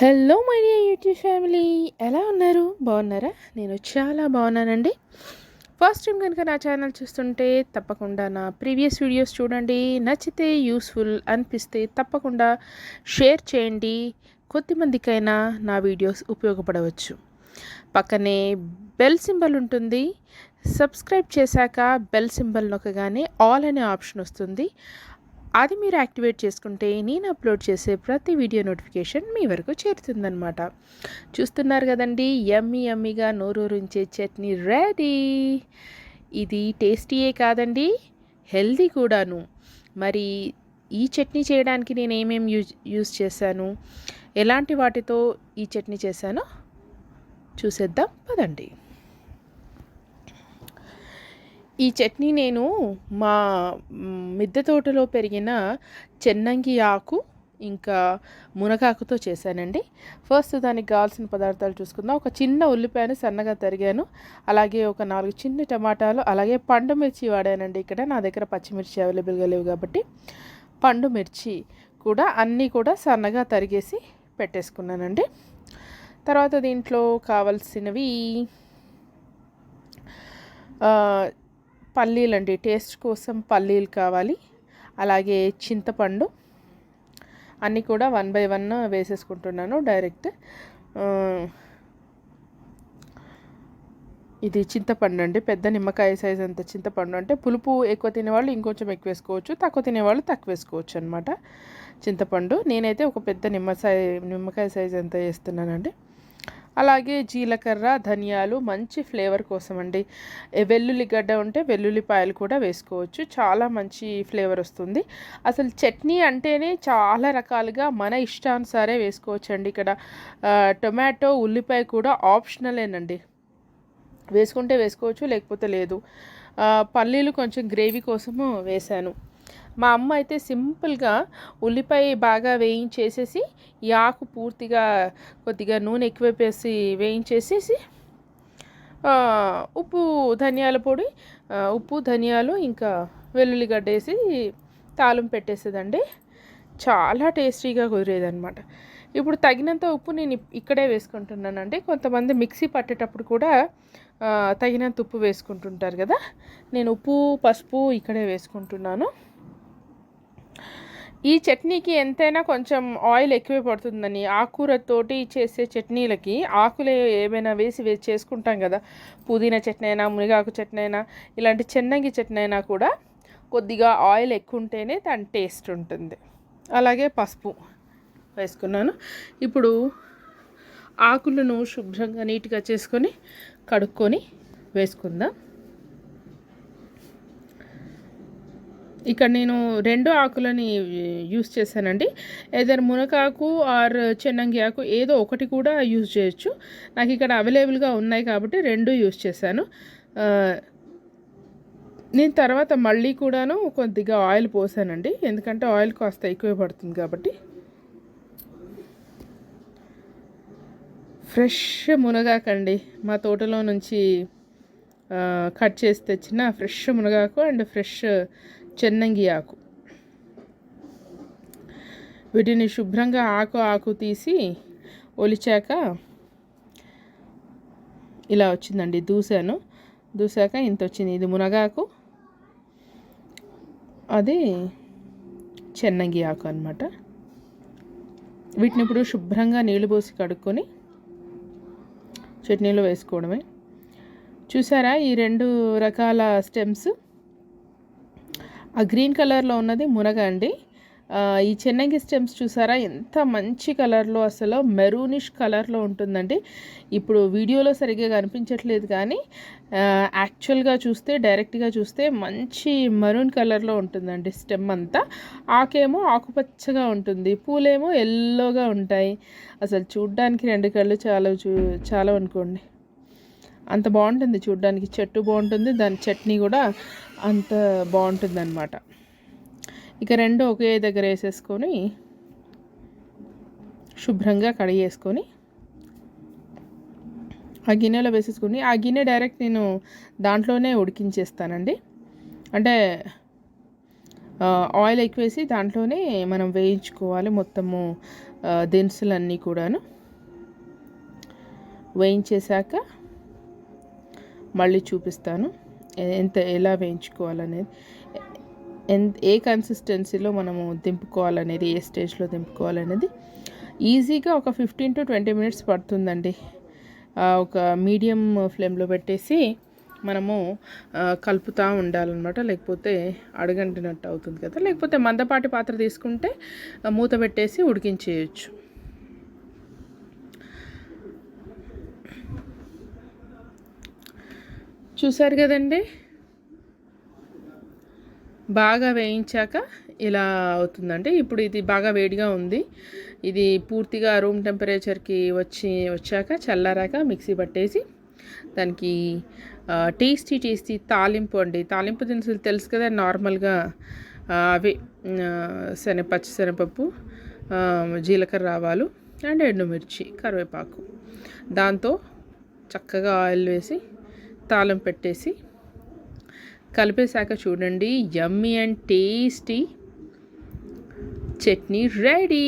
Hello my dear YouTube family ఎలా ఉన్నారు? బాగున్నారా? నేను చాలా బాగున్నానండి. ఫస్ట్ టైం కనుక నా ఛానల్ చూస్తుంటే తప్పకుండా నా ప్రీవియస్ వీడియోస్ చూడండి. నచ్చితే యూస్ఫుల్ అనిపిస్తే తప్పకుండా షేర్ చేయండి. కొద్దిమందికైనా నా వీడియోస్ ఉపయోగపడవచ్చు. పక్కనే బెల్ సింబల్ ఉంటుంది. సబ్స్క్రైబ్ చేశాక బెల్ సింబల్ నొక్కగానే ఆల్ అనే ఆప్షన్ వస్తుంది. అది మీరు యాక్టివేట్ చేసుకుంటే నేను అప్లోడ్ చేసే ప్రతి వీడియో నోటిఫికేషన్ మీ వరకు చేరుతుందనమాట చూస్తున్నారు కదండి ఎమ్మి ఎమ్మిగా నోరూరించే చట్నీ రెడీ. ఇది టేస్టీయే కాదండి హెల్దీ కూడాను. మరి ఈ చట్నీ చేయడానికి నేను ఏమేమి యూజ్ యూజ్ చేశాను ఎలాంటి వాటితో ఈ చట్నీ చేశానో చూసేద్దాం పదండి. ఈ చట్నీ నేను మా మిద్దె తోటలో పెరిగిన చెన్నంగి ఆకు ఇంకా మునగాకుతో చేశానండి. ఫస్ట్ దానికి కావాల్సిన పదార్థాలు చూసుకుందాం. ఒక చిన్న ఉల్లిపాయను సన్నగా తరిగాను. అలాగే ఒక నాలుగు చిన్న టమాటాలు అలాగే పండు మిర్చి వాడానండి ఇక్కడ. నా దగ్గర పచ్చిమిర్చి అవైలబుల్గా లేవు కాబట్టి పండు మిర్చి కూడా అన్నీ కూడా సన్నగా తరిగేసి పెట్టేసుకున్నానండి. తర్వాత దీంట్లో కావలసినవి పల్లీలు అండి. టేస్ట్ కోసం పల్లీలు కావాలి. అలాగే చింతపండు అన్నీ కూడా వన్ బై వన్ వేసేసుకుంటున్నాను డైరెక్ట్. ఇది చింతపండు అండి. పెద్ద నిమ్మకాయ సైజ్ అంత చింతపండు అంటే పులుపు ఎక్కువ తినేవాళ్ళు ఇంకొంచెం ఎక్కువ వేసుకోవచ్చు. తక్కువ తినేవాళ్ళు తక్కువ వేసుకోవచ్చు అనమాట చింతపండు నేనైతే ఒక పెద్ద నిమ్మకాయ నిమ్మకాయ సైజ్ అంత వేస్తున్నానండి. అలాగే జీలకర్ర ధనియాలు మంచి ఫ్లేవర్ కోసం అండి వెల్లుల్లి గడ్డ ఉంటే వెల్లుల్లిపాయలు కూడా వేసుకోవచ్చు. చాలా మంచి ఫ్లేవర్ వస్తుంది. అసలు చట్నీ అంటేనే చాలా రకాలుగా మన ఇష్టానుసారే వేసుకోవచ్చు అండి ఇక్కడ టొమాటో ఉల్లిపాయ కూడా ఆప్షనలేనండి. వేసుకుంటే వేసుకోవచ్చు లేకపోతే లేదు. పల్లీలు కొంచెం గ్రేవీ కోసము వేశాను. మా అమ్మ అయితే సింపుల్గా ఉల్లిపాయ బాగా వేయించేసేసి ఈ ఆకు పూర్తిగా కొద్దిగా నూనె ఎక్కువ వేయించేసేసి ఉప్పు ధనియాల పొడి ఉప్పు ధనియాలు ఇంకా వెల్లుల్లిగడ్డ వేసి తాళం పెట్టేసేదండి. చాలా టేస్టీగా కుదిరేదనమాట ఇప్పుడు తగినంత ఉప్పు నేను ఇక్కడే వేసుకుంటున్నానండి. కొంతమంది మిక్సీ పట్టేటప్పుడు కూడా తగినంత ఉప్పు వేసుకుంటుంటారు కదా? నేను ఉప్పు పసుపు ఇక్కడే వేసుకుంటున్నాను. ఈ చట్నీకి ఎంతైనా కొంచెం ఆయిల్ ఎక్కువే పడుతుందని ఆకుకూరతోటి చేసే చట్నీలకి ఆకులు ఏమైనా వేసి వేసి చేసుకుంటాం కదా. పుదీనా చట్నీ అయినా మునిగాకు చట్నీ అయినా ఇలాంటి చెన్నంగి చట్నీ అయినా కూడా కొద్దిగా ఆయిల్ ఎక్కువ ఉంటేనే దాని టేస్ట్ ఉంటుంది. అలాగే పసుపు వేసుకున్నాను. ఇప్పుడు ఆకులను శుభ్రంగా నీట్గా చేసుకొని కడుక్కొని వేసుకుందాం. ఇక్కడ నేను రెండు ఆకులని యూస్ చేశానండి. ఏదైనా మునకాకు ఆర్ చెన్నంగి ఆకు ఏదో ఒకటి కూడా యూజ్ చేయొచ్చు. నాకు ఇక్కడ అవైలబుల్గా ఉన్నాయి కాబట్టి రెండు యూస్ చేశాను. నేను తర్వాత మళ్ళీ కూడాను కొద్దిగా ఆయిల్ పోసానండి. ఎందుకంటే ఆయిల్ కాస్త ఎక్కువ పడుతుంది కాబట్టి. ఫ్రెష్ మునగాకండి. మా తోటలో నుంచి కట్ చేసి తెచ్చిన ఫ్రెష్ మునగాకు అండ్ ఫ్రెష్ చెన్నంగి ఆకు. వీటిని శుభ్రంగా ఆకు ఆకు తీసి ఒలిచాక ఇలా వచ్చిందండి దూసాను. దూసాక ఇంత వచ్చింది. ఇది మునగాకు. అది చెన్నంగి ఆకు అనమాట వీటిని ఇప్పుడు శుభ్రంగా నీళ్ళు పోసి కడుక్కొని చట్నీలో వేసుకోవడమే. చూసారా ఈ రెండు రకాల స్టెమ్స్? ఆ గ్రీన్ కలర్లో ఉన్నది మునగ అండి. ఈ చెన్నంగి స్టెమ్స్ చూసారా? ఎంత మంచి కలర్లో అసలు మెరూనిష్ కలర్లో ఉంటుందండి. ఇప్పుడు వీడియోలో సరిగ్గా కనిపించట్లేదు కానీ యాక్చువల్గా చూస్తే డైరెక్ట్గా చూస్తే మంచి మరూన్ కలర్లో ఉంటుందండి స్టెమ్ అంతా. ఆకేమో ఆకుపచ్చగా ఉంటుంది. పూలేమో ఎల్లోగా ఉంటాయి. అసలు చూడ్డానికి రెండు కళ్ళు చాలా చూ చాలా అనుకోండి. అంత బాగుంటుంది చూడ్డానికి. చెట్టు బాగుంటుంది దాని చట్నీ కూడా అంత బాగుంటుంది అనమాట ఇక రెండు ఒకే దగ్గర వేసేసుకొని శుభ్రంగా కడిగేసుకొని ఆ గిన్నెలో వేసేసుకుని ఆ గిన్నె డైరెక్ట్ నేను దాంట్లోనే ఉడికించేస్తానండి. అంటే ఆయిల్ ఎక్కువేసి దాంట్లోనే మనం వేయించుకోవాలి మొత్తము దినుసులన్నీ కూడాను. వేయించేశాక మళ్ళీ చూపిస్తాను. ఎంత ఎలా వేయించుకోవాలనేది. ఎంత ఏ కన్సిస్టెన్సీలో మనము దింపుకోవాలనేది ఏ స్టేజ్లో దింపుకోవాలనేది ఈజీగా ఒక ఫిఫ్టీన్ టు ట్వంటీ మినిట్స్ పడుతుందండి. ఒక మీడియం ఫ్లేమ్లో పెట్టేసి మనము కలుపుతూ ఉండాలన్నమాట. లేకపోతే అడగంటినట్టు అవుతుంది కదా. లేకపోతే మందపాటి పాత్ర తీసుకుంటే మూత పెట్టేసి ఉడికించేయచ్చు. చూసారు కదండి? బాగా వేయించాక ఇలా అవుతుందండి. ఇప్పుడు ఇది బాగా వేడిగా ఉంది. ఇది పూర్తిగా రూమ్ టెంపరేచర్కి వచ్చి వచ్చాక చల్లారాక మిక్సీ పట్టేసి దానికి టేస్టీ టేస్టీ తాలింపు అండి. తాలింపు దినుసులు తెలుసు కదా నార్మల్గా అవి శనగ పచ్చిశనగపప్పు జీలకర్ర ఆవాలు అండ్ ఎండుమిర్చి కరివేపాకు. దాంతో చక్కగా ఆయిల్ వేసి తాళం పెట్టేసి కలిపేశాక చూడండి yummy and tasty chutney ready